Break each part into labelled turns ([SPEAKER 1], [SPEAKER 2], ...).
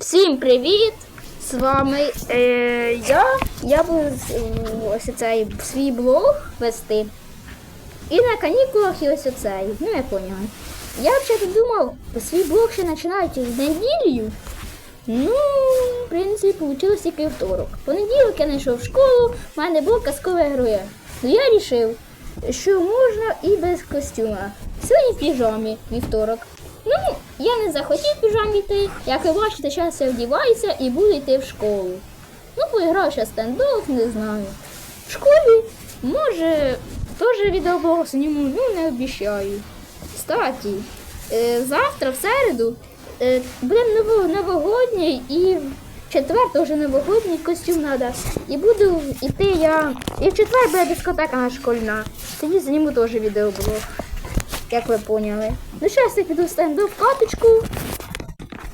[SPEAKER 1] Всім привіт! З вами е, я. Я буду е, ось цей свій блог вести. І на канікулах і ось оцей. Ну, я поняла. Я взагалі думав, свій блог ще починають з неділею. Ну, в принципі, вийшло тільки второк. Понеділок я не йшов в школу, в мене було казкове героя. Ну я вирішив, що можна і без костюма. Сьогодні в піжамі вівторок. Ну, я не захотів в піжамі йти. Як ви бачите, зараз я вдіваюся і буду йти в школу. Ну, поіграю ще стендов, не знаю. В школі, може, теж відеоблог зніму, ну не обіцяю. Кстати, е, завтра, в середу, е, буде ново- новогодній і в теж новогодній костюм треба. І буду йти я. І в четвер буде дискотека наша школьна. Тоді зніму теж відеоблог. Як ви поняли. Ну зараз я піду стенду в каточку.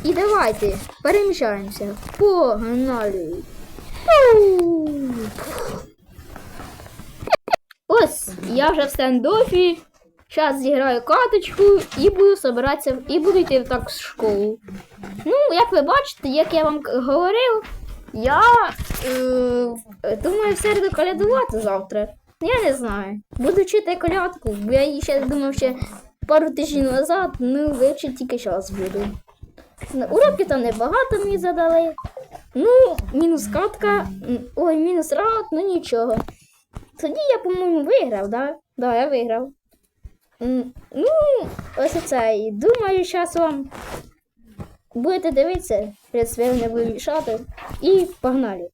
[SPEAKER 1] І давайте переміщаємося. Погнали. Ось, я вже в стендофі. Зараз зіграю каточку і буду собиратися, і буду йти так в школу. Ну, як ви бачите, як я вам говорив, я е, думаю в середу колядувати завтра. Я не знаю. Буду вчити колядку, я її ще думав ще пару тижнів назад, ну вивчити тільки зараз буду. Ну, Уроки там небагато мені задали. Ну, мінус катка, ой, мінус раунд, ну нічого. Тоді я, по-моєму, виграв, да? Да, я виграв. Ну, ось це. І думаю, зараз вам будете дивитися, в принципі, не буду мішати. І погнали.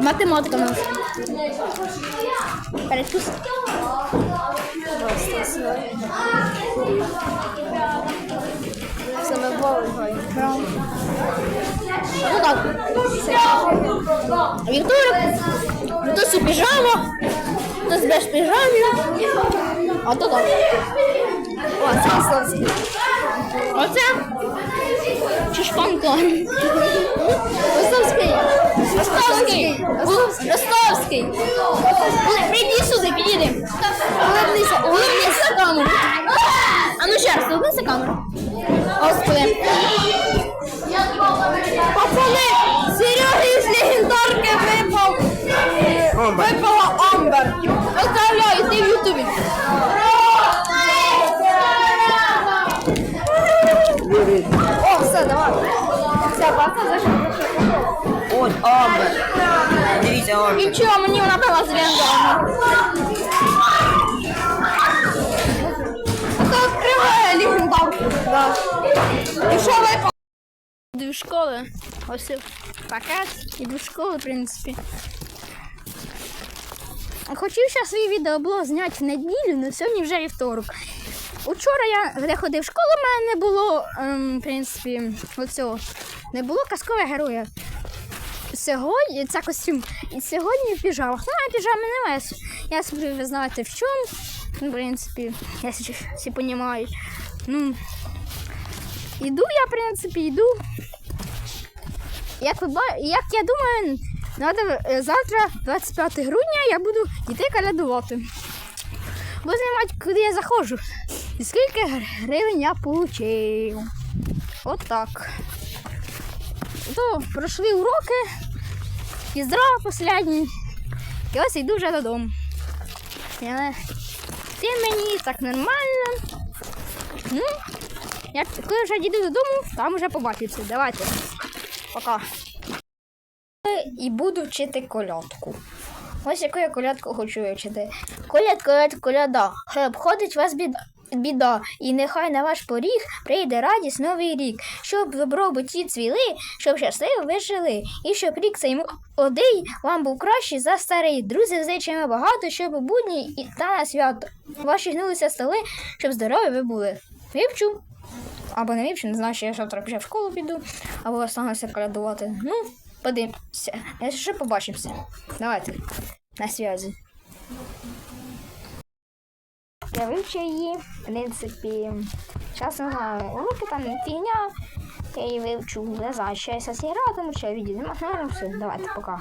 [SPEAKER 1] Математика у нас. Перекус. Саме Волгою. Ну так. Вівторок. Хтось у піжамах, хтось без піжамі. А то так. О, це Ословський Оце Чешпанко. Ростовський. Ростовський. Ростовський. Прийди сюди, підійди. Улыбнися, улыбнися на камеру. А ну ще раз, улыбнися камеру. Господи. Пацани, Серега із легендарки випав. Випала Амбер. Поздравляю, ти в Ютубі. О, все, давай. Все, паста зайшла.
[SPEAKER 2] От Амбер. Дивіться, Амбер.
[SPEAKER 1] Нічого, мені вона дала зряндана. А то відкриває легендарку. Да. І що випав? Іду в школи. Ось пакет. Іду в школу, в принципі. Хотів ще свій відеоблог зняти в неділю, але сьогодні вже вівторок. Учора я де ходив в школу, в мене не було, ем, в принципі, оцього. Не було казкового героя. Сьогодні це костюм. І сьогодні в піжамах. Ну, а піжами немає. Я собі ви знаєте в чому. Ну, в принципі, я всі, розумію. Ну, іду я, в принципі, йду. Як ви як я думаю, е, завтра, 25 грудня, я буду йти калядувати. Буду знімати, куди я заходжу. І скільки гривень я отримав. От так. То пройшли уроки, піздра останній. І ось йду вже додому. Я... Ти мені так нормально. Ну, я коли вже дійду додому, там вже побачиться. Давайте. Пока. І буду вчити колядку. Ось яку я колядку хочу вивчити. Коляд, коляд, коляда, хай обходить вас біда. Біда, і нехай на ваш поріг прийде радість новий рік, щоб добробуті цвіли, щоб щасливо ви жили, і щоб рік цей молодий вам був кращий за старий. Друзів зичимо багато, щоб у будні і та на свято. Ваші гнулися столи, щоб здорові ви були. Вивчу. Або не вивчу, не знаю, що я завтра вже в школу піду, або остануся колядувати. Ну, подивимося. Я ще побачимося. Давайте. На зв'язі. Я вивчив її, в принципі. Зараз не знаю, уроки там фігня. Я її вивчу. Не знаю, що я зараз граю, тому що я відійду. Ну, все, давайте, пока.